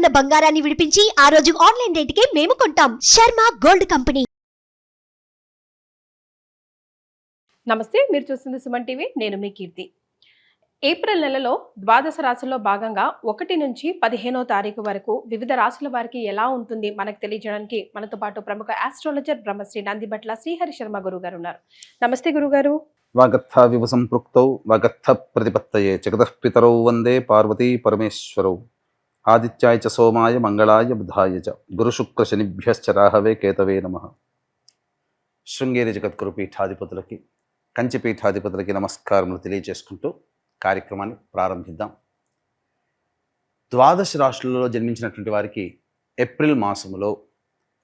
ఉన్న బంగారాన్ని విడిపించి ఆ రోజు ఆన్లైన్ రేటుకే మేము కొంటాం. Sharma gold company. నమస్తే మీరు చూస్తుంది సుమన్ టీవీ నేను మీ కీర్తి. ఏప్రిల్ నెలలో ద్వాదశ రాశుల్లో భాగంగా ఒకటి నుంచి పదిహేనో తారీఖు వరకు వివిధ రాశుల వారికి ఎలా ఉంటుంది మనకు తెలియజేయడానికి మనతో పాటు ప్రముఖ ఆస్ట్రాలజర్ బ్రహ్మశ్రీ నందిబట్ల శ్రీహరి శర్మ గురువు గారు ఉన్నారు. నమస్తే గురుగారు. వాగర్థ వివ సంపృక్తౌ వాగర్థ ప్రతిపత్తయే జగతః పితరౌ వందే పార్వతీ పరమేశ్వరౌ. ఆదిత్యాయ చ సోమాయ మంగళాయ బుధాయ చ. గురుశుక్ర శనిభ్యశ్చ రాహవే కేతవే నమ. శృంగేరి జగద్గురు పీఠాధిపతులకి కంచి పీఠాధిపతులకి నమస్కారములు తెలియజేసుకుంటూ కార్యక్రమాన్ని ప్రారంభిద్దాం. ద్వాదశ రాష్ట్రాలలో జన్మించినటువంటి వారికి ఏప్రిల్ మాసములో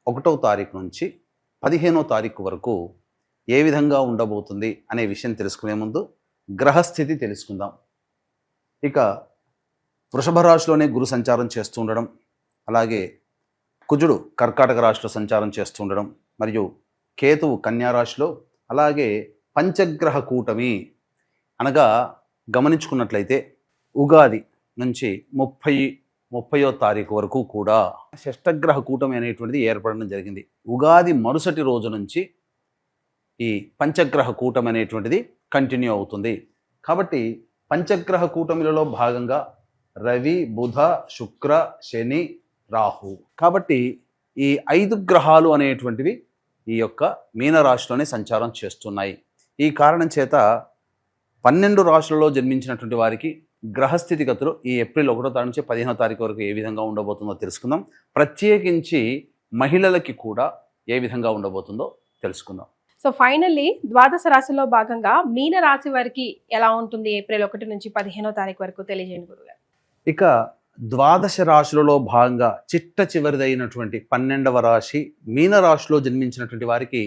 ఒకటవ తారీఖు నుంచి పదిహేనో తారీఖు వరకు ఏ విధంగా ఉండబోతుంది అనే విషయం తెలుసుకునే ముందు గ్రహస్థితి తెలుసుకుందాం. ఇక వృషభ రాశిలోనే గురు సంచారం చేస్తూ ఉండడం అలాగే కుజుడు కర్కాటక రాశిలో సంచారం చేస్తూ ఉండడం మరియు కేతువు కన్యారాశిలో అలాగే పంచగ్రహ కూటమి. అనగా గమనించుకున్నట్లయితే ఉగాది నుంచి ముప్పై ముప్పయో తారీఖు వరకు కూడా షష్టగ్రహ కూటమి అనేటువంటిది ఏర్పడడం జరిగింది. ఉగాది మరుసటి రోజు నుంచి ఈ పంచగ్రహ కూటమి అనేటువంటిది కంటిన్యూ అవుతుంది. కాబట్టి పంచగ్రహ కూటమిలలో భాగంగా రవి బుధ శుక్ర శని రాహు. కాబట్టి ఈ ఐదు గ్రహాలు అనేటువంటివి ఈ యొక్క మీనరాశిలోనే సంచారం చేస్తున్నాయి. ఈ కారణం చేత పన్నెండు రాశులలో జన్మించినటువంటి వారికి గ్రహస్థితిగతులు ఈ ఏప్రిల్ ఒకటో తారీఖు నుంచి పదిహేనో తారీఖు వరకు ఏ విధంగా ఉండబోతుందో తెలుసుకుందాం. ప్రత్యేకించి మహిళలకి కూడా ఏ విధంగా ఉండబోతుందో తెలుసుకుందాం. సో ఫైనల్లీ ద్వాదశ రాశిలో భాగంగా మీన రాశి వారికి ఎలా ఉంటుంది ఏప్రిల్ ఒకటి నుంచి పదిహేనో తారీఖు వరకు తెలియజేయండి గురుగారు. ఇక ద్వాదశ రాశులలో భాగంగా చిట్ట చివరిదైనటువంటి పన్నెండవ రాశి మీన రాశిలో జన్మించినటువంటి వారికి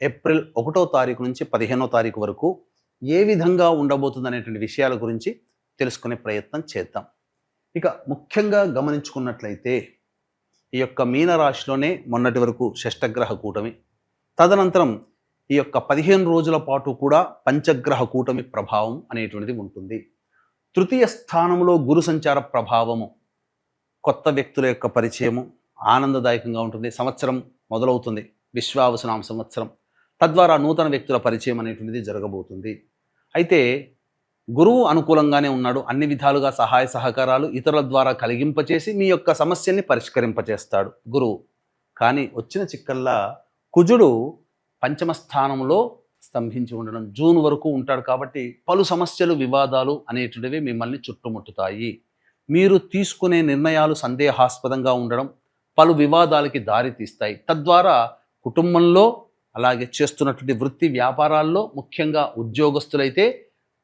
ఏప్రిల్ ఒకటో తారీఖు నుంచి పదిహేనో తారీఖు వరకు ఏ విధంగా ఉండబోతుంది అనేటువంటి విషయాల గురించి తెలుసుకునే ప్రయత్నం చేద్దాం. ఇక ముఖ్యంగా గమనించుకున్నట్లయితే ఈ యొక్క మీనరాశిలోనే మొన్నటి వరకు షష్టగ్రహ కూటమి తదనంతరం ఈ యొక్క పదిహేను రోజుల పాటు కూడా పంచగ్రహ కూటమి ప్రభావం అనేటువంటిది ఉంటుంది. తృతీయ స్థానంలో గురు సంచార ప్రభావము కొత్త వ్యక్తుల యొక్క పరిచయము ఆనందదాయకంగా ఉంటుంది. సంవత్సరం మొదలవుతుంది. విశ్వావసనామ సంవత్సరం. తద్వారా నూతన వ్యక్తుల పరిచయం అనేటువంటిది జరగబోతుంది. అయితే గురువు అనుకూలంగానే ఉన్నాడు. అన్ని విధాలుగా సహాయ సహకారాలు ఇతరుల ద్వారా కలిగింపచేసి మీ యొక్క సమస్యని పరిష్కరింపచేస్తాడు గురువు. కానీ వచ్చిన చిక్కల్లా కుజుడు పంచమ స్థానంలో స్తంభించి ఉండడం. జూన్ వరకు ఉంటాడు కాబట్టి పలు సమస్యలు వివాదాలు అనేటువంటివి మిమ్మల్ని చుట్టుముట్టుతాయి. మీరు తీసుకునే నిర్ణయాలు సందేహాస్పదంగా ఉండడం పలు వివాదాలకి దారి తీస్తాయి. తద్వారా కుటుంబంలో అలాగే చేస్తున్నటువంటి వృత్తి వ్యాపారాల్లో ముఖ్యంగా ఉద్యోగస్తులైతే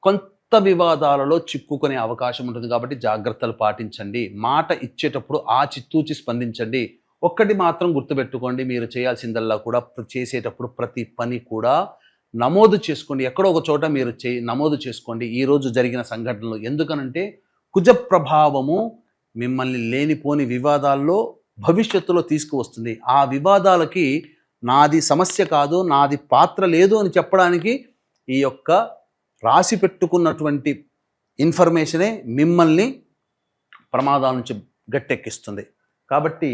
కొంత వివాదాలలో చిక్కుకునే అవకాశం ఉంటుంది కాబట్టి జాగ్రత్తలు పాటించండి. మాట ఇచ్చేటప్పుడు ఆ చిత్తూచి స్పందించండి. ఒక్కటి మాత్రం గుర్తుపెట్టుకోండి మీరు చేయాల్సిందల్లా కూడా చేసేటప్పుడు ప్రతి పని కూడా నమోదు చేసుకోండి. ఎక్కడో ఒక చోట మీరు చే నమోదు చేసుకోండి. ఈరోజు జరిగిన సంఘటనలు ఎందుకనంటే కుజ ప్రభావము మిమ్మల్ని లేనిపోని వివాదాల్లో భవిష్యత్తులో తీసుకువస్తుంది. ఆ వివాదాలకి నాది సమస్య కాదు నాది పాత్ర లేదు అని చెప్పడానికి ఈ యొక్క రాసి పెట్టుకున్నటువంటి ఇన్ఫర్మేషనే మిమ్మల్ని ప్రమాదాల నుంచి గట్టెక్కిస్తుంది. కాబట్టి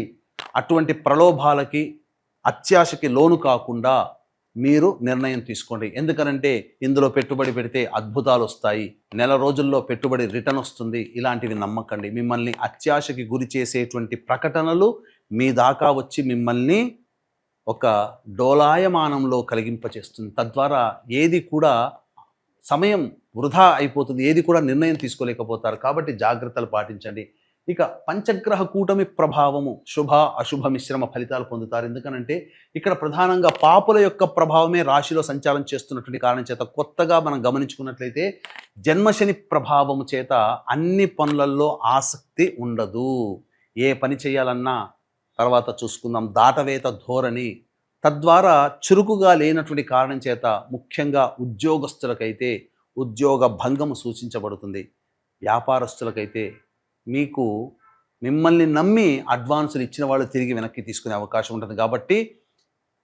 అటువంటి ప్రలోభాలకి అత్యాశకి లోను కాకుండా మీరు నిర్ణయం తీసుకోండి. ఎందుకనంటే ఇందులో పెట్టుబడి పెడితే అద్భుతాలు వస్తాయి. నెల రోజుల్లో పెట్టుబడి రిటర్న్ వస్తుంది. ఇలాంటివి నమ్మకండి. మిమ్మల్ని అత్యాశకి గురి చేసేటువంటి ప్రకటనలు మీ దాకా వచ్చి మిమ్మల్ని ఒక డోలాయమానంలో కలిగింపచేస్తుంది. తద్వారా ఏది కూడా సమయం వృధా అయిపోతుంది. ఏది కూడా నిర్ణయం తీసుకోలేకపోతారు. కాబట్టి జాగ్రత్తలు పాటించండి. ఇక పంచగ్రహ కూటమి ప్రభావము శుభ అశుభ మిశ్రమ ఫలితాలు పొందుతారు. ఎందుకనంటే ఇక్కడ ప్రధానంగా పాపుల యొక్క ప్రభావమే రాశిలో సంచారం చేస్తున్నటువంటి కారణం చేత కొత్తగా మనం గమనించుకున్నట్లయితే జన్మశని ప్రభావము చేత అన్ని పనులలో ఆసక్తి ఉండదు. ఏ పని చేయాలన్నా తర్వాత చూసుకుందాం. దాటవేత ధోరణి తద్వారా చురుకుగా లేనటువంటి కారణం చేత ముఖ్యంగా ఉద్యోగస్తులకైతే ఉద్యోగ భంగము సూచించబడుతుంది. వ్యాపారస్తులకైతే మీకు మిమ్మల్ని నమ్మి అడ్వాన్సులు ఇచ్చిన వాళ్ళు తిరిగి వెనక్కి తీసుకునే అవకాశం ఉంటుంది కాబట్టి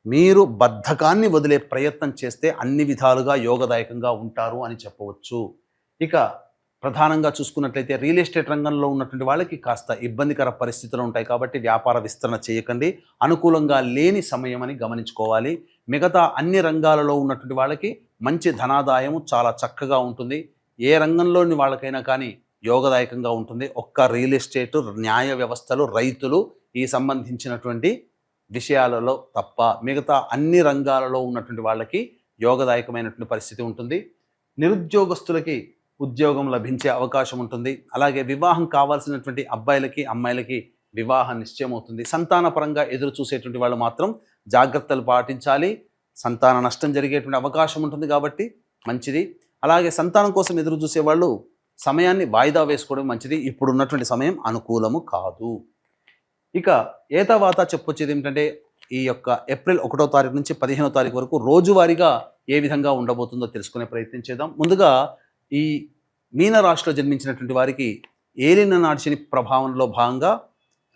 మీరు బద్ధకాన్ని వదిలే ప్రయత్నం చేస్తే అన్ని విధాలుగా యోగదాయకంగా ఉంటారు అని చెప్పవచ్చు. ఇక ప్రధానంగా చూసుకున్నట్లయితే రియల్ ఎస్టేట్ రంగంలో ఉన్నటువంటి వాళ్ళకి కాస్త ఇబ్బందికర పరిస్థితులు ఉంటాయి కాబట్టి వ్యాపార విస్తరణ చేయకండి. అనుకూలంగా లేని సమయం అని గమనించుకోవాలి. మిగతా అన్ని రంగాలలో ఉన్నటువంటి వాళ్ళకి మంచి ధనాదాయం చాలా చక్కగా ఉంటుంది. ఏ రంగంలోని వాళ్ళకైనా కానీ యోగదాయకంగా ఉంటుంది. ఒక్క రియల్ ఎస్టేట్ న్యాయ వ్యవస్థలు రైతులు ఈ సంబంధించినటువంటి విషయాలలో తప్ప మిగతా అన్ని రంగాలలో ఉన్నటువంటి వాళ్ళకి యోగదాయకమైనటువంటి పరిస్థితి ఉంటుంది. నిరుద్యోగస్తులకి ఉద్యోగం లభించే అవకాశం ఉంటుంది. అలాగే వివాహం కావాల్సినటువంటి అబ్బాయిలకి అమ్మాయిలకి వివాహ నిశ్చయం అవుతుంది సంతానపరంగా ఎదురు చూసేటువంటి వాళ్ళు మాత్రం జాగ్రత్తలు పాటించాలి. సంతాన నష్టం జరిగేటువంటి అవకాశం ఉంటుంది కాబట్టి మంచిది. అలాగే సంతానం కోసం ఎదురు చూసే వాళ్ళు సమయాన్ని వాయిదా వేసుకోవడం మంచిది. ఇప్పుడు ఉన్నటువంటి సమయం అనుకూలము కాదు. ఇక ఏ చెప్పొచ్చేది ఏమిటంటే ఈ యొక్క ఏప్రిల్ ఒకటో తారీఖు నుంచి పదిహేనో తారీఖు వరకు రోజువారీగా ఏ విధంగా ఉండబోతుందో తెలుసుకునే ప్రయత్నం చేద్దాం. ముందుగా ఈ మీనరాశిలో జన్మించినటువంటి వారికి ఏలిన నాడిశని ప్రభావంలో భాగంగా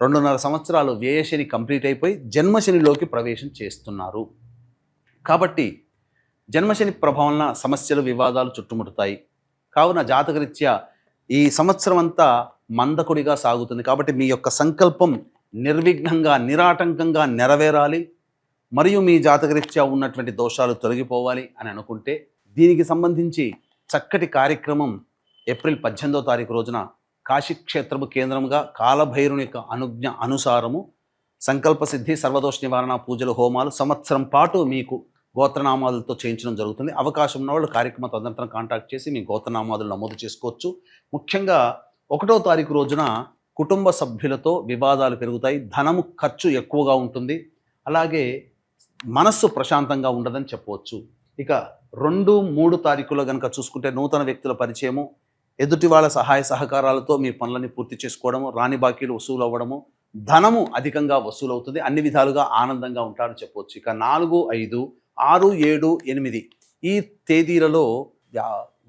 రెండున్నర సంవత్సరాలు వ్యయశని కంప్లీట్ అయిపోయి జన్మశనిలోకి ప్రవేశం చేస్తున్నారు. కాబట్టి జన్మశని ప్రభావంలో సమస్యలు వివాదాలు చుట్టుముడతాయి. కావున జాతకరీత్యా ఈ సంవత్సరం అంతా మందకుడిగా సాగుతుంది. కాబట్టి మీ యొక్క సంకల్పం నిర్విఘ్నంగా నిరాటంకంగా నెరవేరాలి. మరియు మీ జాతకరీత్యా ఉన్నటువంటి దోషాలు తొలగిపోవాలి అని అనుకుంటే దీనికి సంబంధించి చక్కటి కార్యక్రమం ఏప్రిల్ పద్దెనిమిదో తారీఖు రోజున కాశీక్షేత్రము కేంద్రముగా కాలభైరుని యొక్క అనుజ్ఞ అనుసారము సంకల్ప సిద్ధి సర్వదోష నివారణ పూజలు హోమాలు సంవత్సరం పాటు మీకు గోత్రనామాలతో చేయించడం జరుగుతుంది. అవకాశం ఉన్న వాళ్ళు కార్యక్రమ తదనంతరం కాంటాక్ట్ చేసి మీ గోత్రనామాదులు నమోదు చేసుకోవచ్చు. ముఖ్యంగా ఒకటో తారీఖు రోజున కుటుంబ సభ్యులతో వివాదాలు పెరుగుతాయి. ధనము ఖర్చు ఎక్కువగా ఉంటుంది. అలాగే మనస్సు ప్రశాంతంగా ఉండదని చెప్పవచ్చు. ఇక రెండు మూడు తారీఖులో కనుక చూసుకుంటే నూతన వ్యక్తుల పరిచయము ఎదుటి వాళ్ళ సహాయ సహకారాలతో మీ పనులని పూర్తి చేసుకోవడము రాణి బాకీలు వసూలు అవ్వడము ధనము అధికంగా వసూలవుతుంది. అన్ని విధాలుగా ఆనందంగా ఉంటారని చెప్పవచ్చు. ఇక నాలుగు ఐదు ఆరు ఏడు ఎనిమిది. ఈ తేదీలలో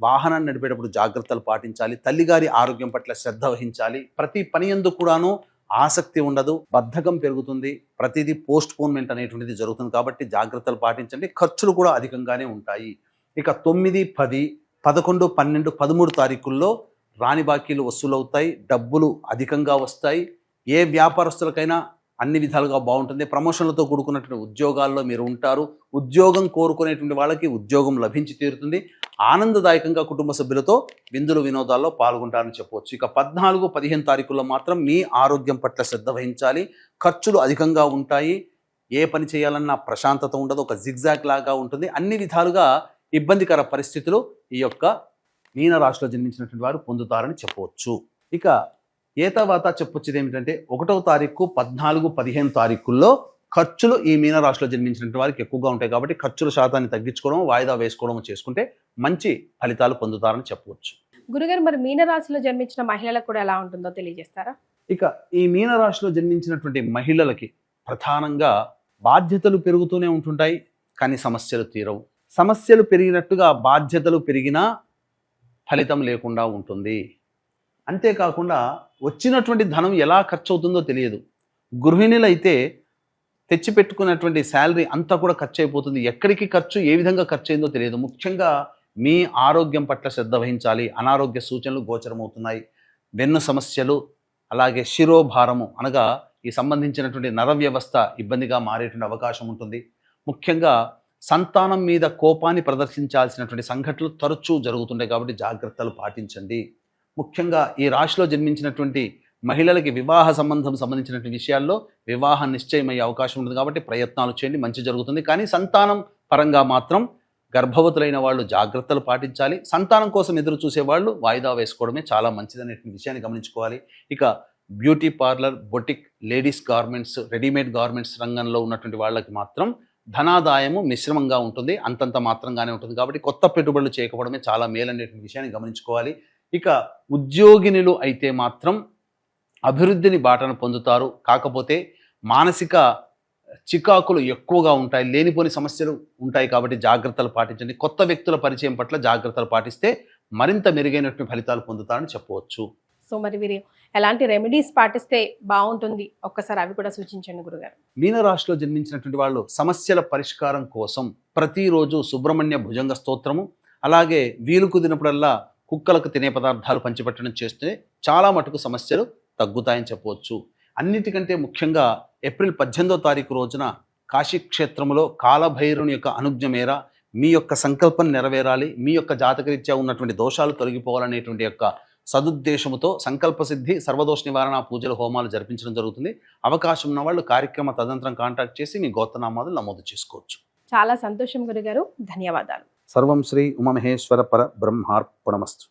వాహనాన్ని నడిపేటప్పుడు జాగ్రత్తలు పాటించాలి. తల్లిగారి ఆరోగ్యం పట్ల శ్రద్ధ వహించాలి. ప్రతి పని ఎందు కూడాను ఆసక్తి ఉండదు బద్ధకం పెరుగుతుంది. ప్రతిదీ పోస్ట్ పోన్మెంట్ అనేటువంటిది జరుగుతుంది కాబట్టి జాగ్రత్తలు పాటించండి. ఖర్చులు కూడా అధికంగానే ఉంటాయి. ఇక తొమ్మిది పది పదకొండు పన్నెండు పదమూడు తారీఖుల్లో రాణి బాకీలు వసూలవుతాయి. డబ్బులు అధికంగా వస్తాయి. ఏ వ్యాపారస్తులకైనా అన్ని విధాలుగా బాగుంటుంది. ప్రమోషన్లతో కూడుకున్నటువంటి ఉద్యోగాల్లో మీరు ఉంటారు. ఉద్యోగం కోరుకునేటువంటి వాళ్ళకి ఉద్యోగం లభించి తీరుతుంది. ఆనందదాయకంగా కుటుంబ సభ్యులతో విందులు వినోదాల్లో పాల్గొంటారని చెప్పవచ్చు. ఇక పద్నాలుగు పదిహేను తారీఖుల్లో మాత్రం మీ ఆరోగ్యం పట్ల శ్రద్ధ వహించాలి. ఖర్చులు అధికంగా ఉంటాయి. ఏ పని చేయాలన్నా ప్రశాంతత ఉండదు. ఒక జిగ్జాగ్ లాగా ఉంటుంది. అన్ని విధాలుగా ఇబ్బందికర పరిస్థితులు ఈ యొక్క మీన రాశిలో జన్మించినటువంటి వారు పొందుతారని చెప్పవచ్చు. ఇక ఏ తర్వాత చెప్పొచ్చేది ఏమిటంటే ఒకటవ తారీఖు పద్నాలుగు పదిహేను తారీఖుల్లో ఖర్చులు ఈ మీన రాశిలో జన్మించినటువంటి వారికి ఎక్కువగా ఉంటాయి కాబట్టి ఖర్చుల శాతాన్ని తగ్గించుకోవడం వాయిదా వేసుకోవడం చేసుకుంటే మంచి ఫలితాలు పొందుతారని చెప్పవచ్చు. గురుగారు మరి మీనరాశిలో జన్మించిన మహిళలకు కూడా ఎలా ఉంటుందో తెలియజేస్తారా? ఇక ఈ మీన రాశిలో జన్మించినటువంటి మహిళలకి ప్రధానంగా బాధ్యతలు పెరుగుతూనే ఉంటుంటాయి కానీ సమస్యలు తీరవు. సమస్యలు పెరిగినట్టుగా బాధ్యతలు పెరిగినా ఫలితం లేకుండా ఉంటుంది. అంతేకాకుండా వచ్చినటువంటి ధనం ఎలా ఖర్చు అవుతుందో తెలియదు. గృహిణులు అయితే తెచ్చిపెట్టుకున్నటువంటి శాలరీ అంతా కూడా ఖర్చు అయిపోతుంది ఎక్కడికి ఖర్చు ఏ విధంగా ఖర్చు అయిందో తెలియదు. ముఖ్యంగా మీ ఆరోగ్యం పట్ల శ్రద్ధ వహించాలి. అనారోగ్య సూచనలు గోచరమవుతున్నాయి. వెన్ను సమస్యలు అలాగే శిరోభారము అనగా ఈ సంబంధించినటువంటి నర వ్యవస్థ ఇబ్బందిగా మారేటువంటి అవకాశం ఉంటుంది. ముఖ్యంగా సంతానం మీద కోపాన్ని ప్రదర్శించాల్సినటువంటి సంఘటనలు తరచూ జరుగుతుంటాయి కాబట్టి జాగ్రత్తలు పాటించండి. ముఖ్యంగా ఈ రాశిలో జన్మించినటువంటి మహిళలకి వివాహ సంబంధం సంబంధించినటువంటి విషయాల్లో వివాహం నిశ్చయమయ్యే అవకాశం ఉంటుంది కాబట్టి ప్రయత్నాలు చేయండి మంచి జరుగుతుంది. కానీ సంతానం పరంగా మాత్రం గర్భవతులైన వాళ్ళు జాగ్రత్తలు పాటించాలి. సంతానం కోసం ఎదురు చూసేవాళ్ళు వాయిదా వేసుకోవడమే చాలా మంచిదనేటువంటి విషయాన్ని గమనించుకోవాలి. ఇక beauty parlour boutique ladies garments readymade garments రంగంలో ఉన్నటువంటి వాళ్ళకి మాత్రం ధనాదాయము మిశ్రమంగా ఉంటుంది. అంతంత మాత్రంగానే ఉంటుంది కాబట్టి కొత్త పెట్టుబడులు చేయకపోవడమే చాలా మేలనేటువంటి విషయాన్ని గమనించుకోవాలి. ఇక ఉద్యోగినులు అయితే మాత్రం అభివృద్ధిని బాటను పొందుతారు. కాకపోతే మానసిక చికాకులు ఎక్కువగా ఉంటాయి లేనిపోని సమస్యలు ఉంటాయి కాబట్టి జాగ్రత్తలు పాటించండి. కొత్త వ్యక్తుల పరిచయం పట్ల జాగ్రత్తలు పాటిస్తే మరింత మెరుగైనటువంటి ఫలితాలు పొందుతారని చెప్పవచ్చు. సో మరి వీరు ఎలాంటి రెమెడీస్ పాటిస్తే బాగుంటుంది? ఒక్కసారి అవి కూడా సూచించండి గురుగారు. మీనరాశిలో జన్మించినటువంటి వాళ్ళు సమస్యల పరిష్కారం కోసం ప్రతిరోజు సుబ్రహ్మణ్య భుజంగ స్తోత్రము అలాగే వీలు కుదిరినప్పుడల్లా కుక్కలకు తినే పదార్థాలు పంచిపెట్టడం చేస్తే చాలా మటుకు సమస్యలు తగ్గుతాయని చెప్పవచ్చు. అన్నిటికంటే ముఖ్యంగా ఏప్రిల్ పద్దెనిమిదో తారీఖు రోజున కాశీక్షేత్రంలో కాలభైరుని యొక్క అనుజ్ఞ మేర మీ యొక్క సంకల్పం నెరవేరాలి మీ యొక్క జాతకరీత్యా ఉన్నటువంటి దోషాలు తొలగిపోవాలనేటువంటి యొక్క సదుద్దేశముతో సంకల్ప సిద్ధి సర్వదోష నివారణ పూజలు హోమాలు జరిపించడం జరుగుతుంది. అవకాశం ఉన్న వాళ్ళు కార్యక్రమ తదంతరం కాంటాక్ట్ చేసి మీ గోత్రనామాలు నమోదు చేసుకోవచ్చు. చాలా సంతోషం గురుగారు. ధన్యవాదాలు. సర్వం శ్రీ ఉమమహేశ్వర పర బ్రహ్మార్పణమస్తు.